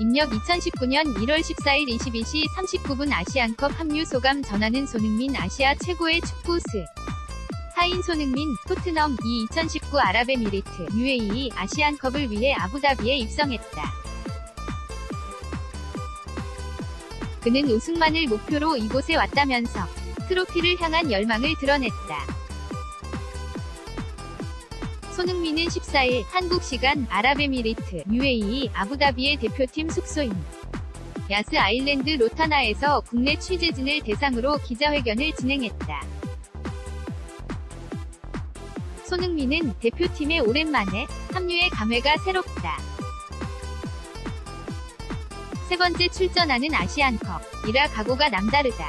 입력 2019년 1월 14일 22시 39분 아시안컵 합류 소감 전하는 손흥민 아시아 최고의 축구스. 하인 손흥민, 토트넘, 이 2019 아랍에미리트, UAE 아시안컵을 위해 아부다비에 입성했다. 그는 우승만을 목표로 이곳에 왔다면서 트로피를 향한 열망을 드러냈다. 손흥민은 14일 한국 시간 아랍에미리트 UAE 아부다비의 대표팀 숙소인 야스 아일랜드 로타나에서 국내 취재진을 대상으로 기자회견을 진행했다. 손흥민은 대표팀에 오랜만에 합류의 감회가 새롭다. 세 번째 출전하는 아시안컵, 이라 각오가 남다르다.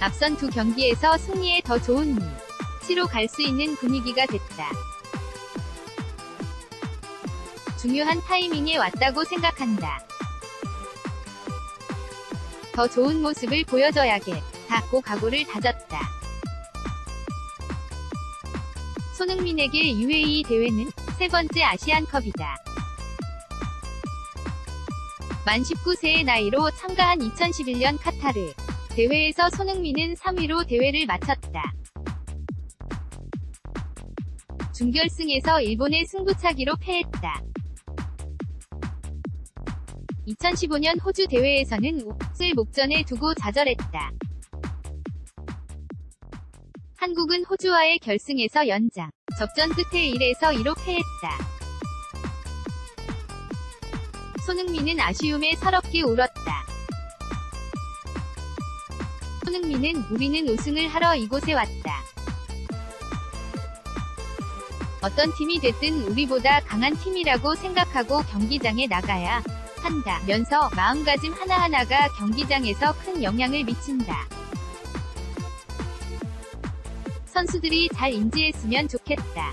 앞선 두 경기에서 승리에 더 좋은 미. 치로 갈 수 있는 분위기가 됐다. 중요한 타이밍에 왔다고 생각한다. 더 좋은 모습을 보여줘야겠다. 고 각오를 다졌다. 손흥민에게 UAE 대회는 세 번째 아시안컵이다. 만 19세의 나이로 참가한 2011년 카타르 대회에서 손흥민은 3위로 대회를 마쳤다. 준결승에서 일본의 승부차기로 패했다. 2015년 호주 대회에서는 우승을 목전에 두고 좌절했다. 한국은 호주와의 결승에서 연장, 접전 끝에 1에서 2로 패했다. 손흥민은 아쉬움에 서럽게 울었다. 손흥민은 우리는 우승을 하러 이곳에 왔다. 어떤 팀이 됐든 우리보다 강한 팀이라고 생각하고 경기장에 나가야 한다. 면서 마음가짐 하나하나가 경기장에서 큰 영향을 미친다. 선수들이 잘 인지했으면 좋겠다.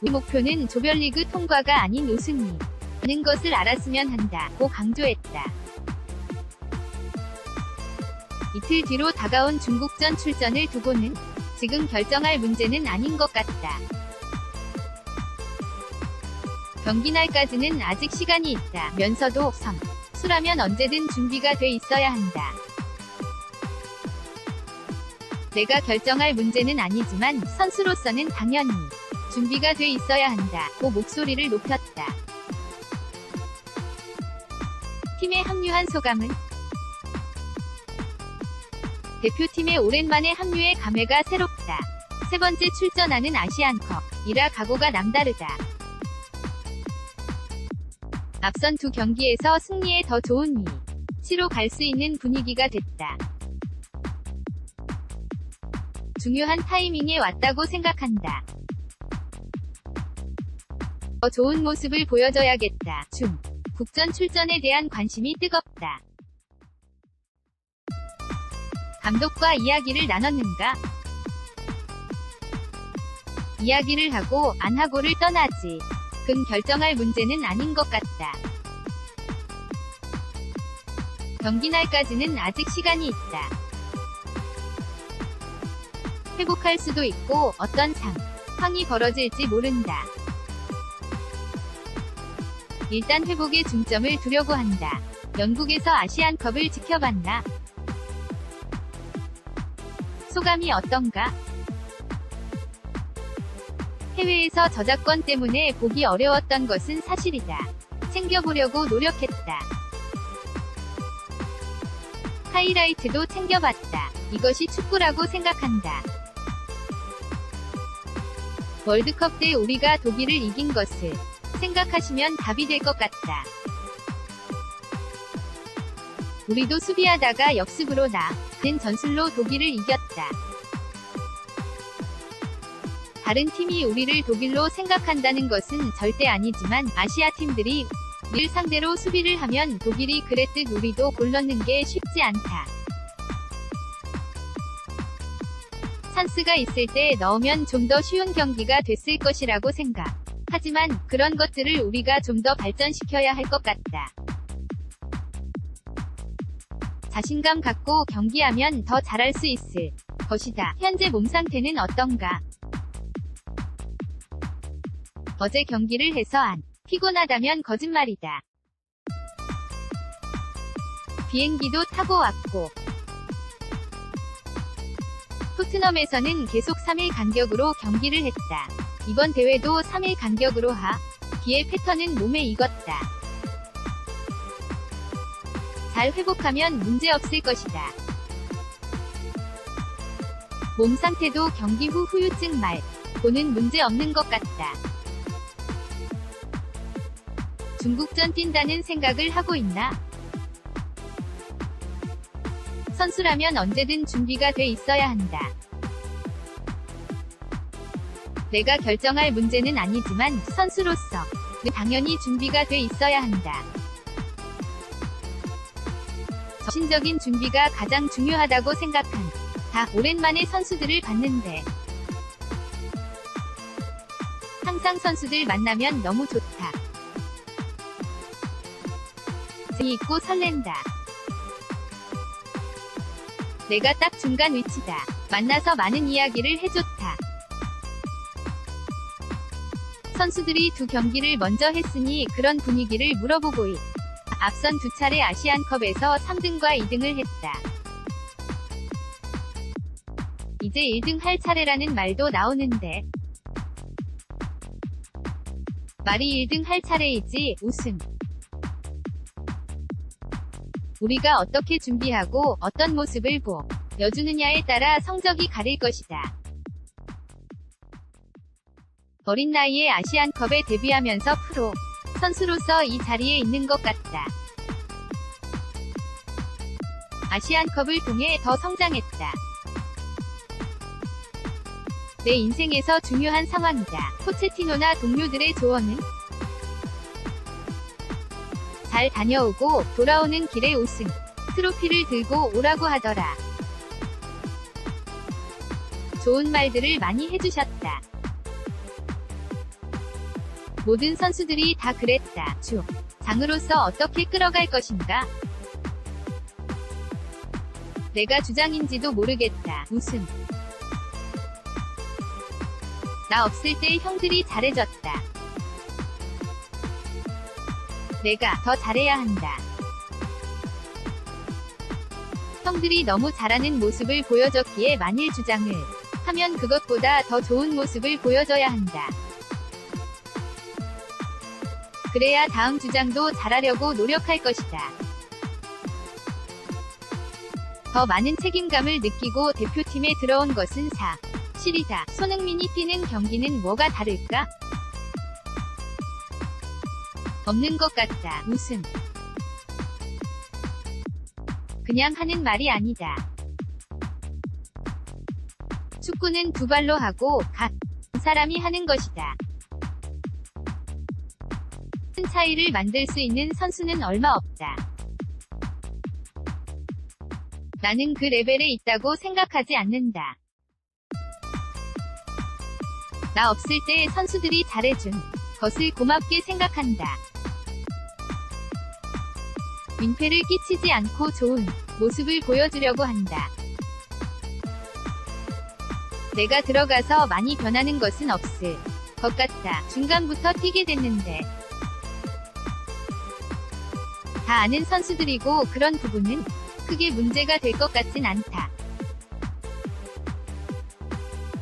우리 목표는 조별리그 통과가 아닌 우승이 는 것을 알았으면 한다. 고 강조했다. 이틀 뒤로 다가온 중국전 출전을 두고는 지금 결정할 문제는 아닌 것 같다. 경기 날까지는 아직 시간이 있다. 면서도 선. 수라면 언제든 준비가 돼 있어야 한다. 내가 결정할 문제는 아니지만 선수로서는 당연히 준비가 돼 있어야 한다. 고 목소리를 높였다. 팀에 합류한 소감은 대표팀에 오랜만에 합류해 감회가 새롭다. 세 번째 출전하는 아시안컵, 이라 각오가 남다르다. 앞선 두 경기에서 승리에 더 좋은 미. 치로 갈 수 있는 분위기가 됐다. 중요한 타이밍에 왔다고 생각한다. 더 좋은 모습을 보여줘야겠다. 중. 국전 출전에 대한 관심이 뜨겁다. 감독과 이야기를 나눴는가? 이야기를 하고 안 하고를 떠나지. 근 결정할 문제는 아닌 것 같다. 경기 날까지는 아직 시간이 있다. 회복할 수도 있고 어떤 상황이 벌어질지 모른다. 일단 회복에 중점을 두려고 한다. 영국에서 아시안컵을 지켜봤나? 소감이 어떤가? 해외에서 저작권 때문에 보기 어려웠던 것은 사실이다. 챙겨보려고 노력했다. 하이라이트도 챙겨봤다. 이것이 축구라고 생각한다. 월드컵 때 우리가 독일을 이긴 것을 생각하시면 답이 될 것 같다. 우리도 수비하다가 역습으로 나는 전술로 독일을 이겼다. 다른 팀이 우리를 독일로 생각한다는 것은 절대 아니지만 아시아 팀들이 늘 상대로 수비를 하면 독일이 그랬듯 우리도 골 넣는 게 쉽지 않다. 찬스가 있을 때 넣으면 좀 더 쉬운 경기가 됐을 것이라고 생각. 하지만 그런 것들을 우리가 좀 더 발전시켜야 할 것 같다. 자신감 갖고 경기하면 더 잘할 수 있을 것이다. 현재 몸 상태는 어떤가? 어제 경기를 해서 안 피곤하다면 거짓말이다. 비행기도 타고 왔고 토트넘에서는 계속 3일 간격으로 경기를 했다. 이번 대회도 3일 간격으로 하. 비의 패턴은 몸에 익었다. 잘 회복하면 문제 없을 것이다. 몸 상태도 경기 후 후유증 말, 고는 문제 없는 것 같다. 중국전 뛴다는 생각을 하고 있나? 선수라면 언제든 준비가 돼 있어야 한다. 내가 결정할 문제는 아니지만 선수로서 당연히 준비가 돼 있어야 한다. 정신적인 준비가 가장 중요하다고 생각한 다 오랜만에 선수들을 봤는데 항상 선수들 만나면 너무 좋다. 재미있고 설렌다. 내가 딱 중간 위치다. 만나서 많은 이야기를 해줬다. 선수들이 두 경기를 먼저 했으니 그런 분위기를 물어보고 있. 앞선 두 차례 아시안컵에서 3등과 2등을 했다. 이제 1등 할 차례라는 말도 나오는데 말이 1등 할 차례이지 우승. 우리가 어떻게 준비하고 어떤 모습을 보여주느냐에 따라 성적이 가릴 것이다. 어린 나이에 아시안컵에 데뷔하면서 프로 선수로서 이 자리에 있는 것 같다. 아시안컵을 통해 더 성장했다. 내 인생에서 중요한 상황이다. 포체티노나 동료들의 조언은? 잘 다녀오고 돌아오는 길에 우승. 트로피를 들고 오라고 하더라. 좋은 말들을 많이 해주셨다. 모든 선수들이 다 그랬다. 주. 장으로서 어떻게 끌어갈 것인가? 내가 주장인지도 모르겠다. 우승. 나 없을 때 형들이 잘해줬다. 내가 더 잘해야 한다. 형들이 너무 잘하는 모습을 보여줬기에 만일 주장을 하면 그것보다 더 좋은 모습을 보여줘야 한다. 그래야 다음 주장도 잘하려고 노력할 것이다. 더 많은 책임감을 느끼고 대표팀에 들어온 것은 사. 실이다. 손흥민이 뛰는 경기는 뭐가 다를까? 없는 것 같다. 우승. 그냥 하는 말이 아니다. 축구는 두 발로 하고 각 사람이 하는 것이다. 큰 차이를 만들 수 있는 선수는 얼마 없다. 나는 그 레벨에 있다고 생각하지 않는다. 나 없을 때 선수들이 잘해준 것을 고맙게 생각한다. 민폐를 끼치지 않고 좋은 모습을 보여주려고 한다. 내가 들어가서 많이 변하는 것은 없을 것 같다. 중간부터 뛰게 됐는데. 다 아는 선수들이고 그런 부분은 크게 문제가 될 것 같진 않다.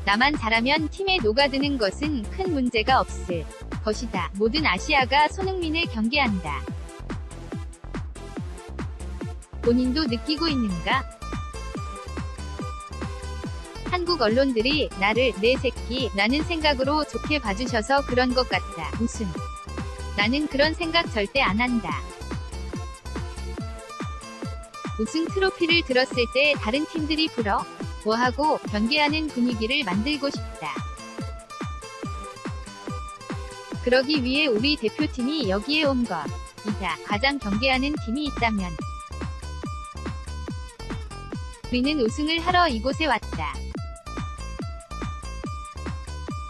나만 잘하면 팀에 녹아드는 것은 큰 문제가 없을 것이다. 모든 아시아가 손흥민을 경계한다. 본인도 느끼고 있는가? 한국 언론들이 나를 내 새끼 라는 생각으로 좋게 봐주셔서 그런 것 같다. 무슨 나는 그런 생각 절대 안 한다. 우승 트로피를 들었을 때 다른 팀들이 불어 뭐하고 경계하는 분위기를 만들고 싶다. 그러기 위해 우리 대표팀이 여기에 온 것이다. 가장 경계하는 팀이 있다면 우리는 우승을 하러 이곳에 왔다.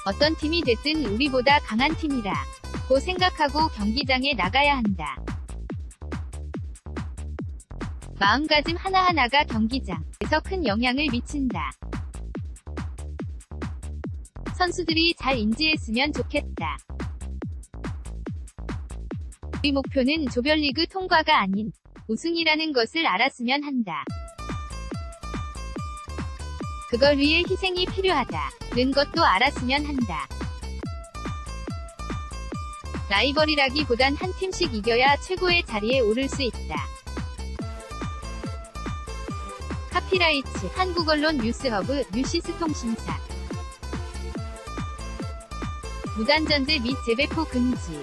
어떤 팀이 됐든 우리보다 강한 팀이라 고 생각하고 경기장에 나가야 한다. 마음가짐 하나하나가 경기장에서 큰 영향을 미친다. 선수들이 잘 인지했으면 좋겠다. 우리 목표는 조별리그 통과가 아닌 우승이라는 것을 알았으면 한다. 그걸 위해 희생이 필요하다는 것도 알았으면 한다. 라이벌이라기보단 한 팀씩 이겨야 최고의 자리에 오를 수 있다. 카피라이츠 한국언론 뉴스허브 뉴시스 통신사. 무단전제 및 재배포 금지